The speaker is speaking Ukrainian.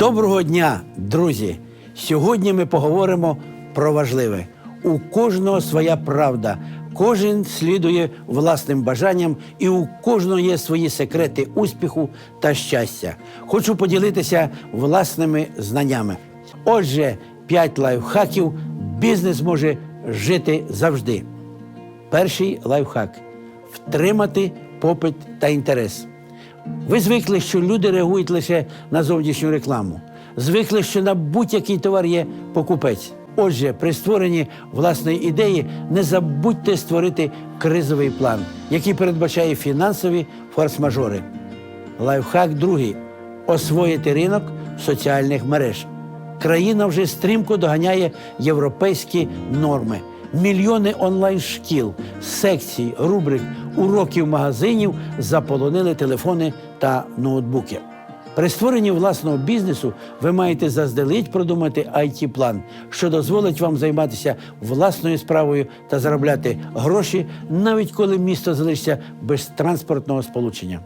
Доброго дня, друзі! Сьогодні ми поговоримо про важливе. У кожного своя правда, кожен слідує власним бажанням, і у кожного є свої секрети успіху та щастя. Хочу поділитися власними знаннями. Отже, 5 лайфхаків бізнес може жити завжди. Перший лайфхак втримати попит та інтерес. Ви звикли, що люди реагують лише на зовнішню рекламу. Звикли, що на будь-який товар є покупець. Отже, при створенні власної ідеї не забудьте створити кризовий план, який передбачає фінансові форс-мажори. Лайфхак другий освоїти ринок соціальних мереж. Країна вже стрімко доганяє європейські норми. Мільйони онлайн-шкіл, секцій, рубрик, уроків магазинів заполонили телефони та ноутбуки. При створенні власного бізнесу ви маєте заздалегідь продумати it план що дозволить вам займатися власною справою та заробляти гроші, навіть коли місто залишиться без транспортного сполучення.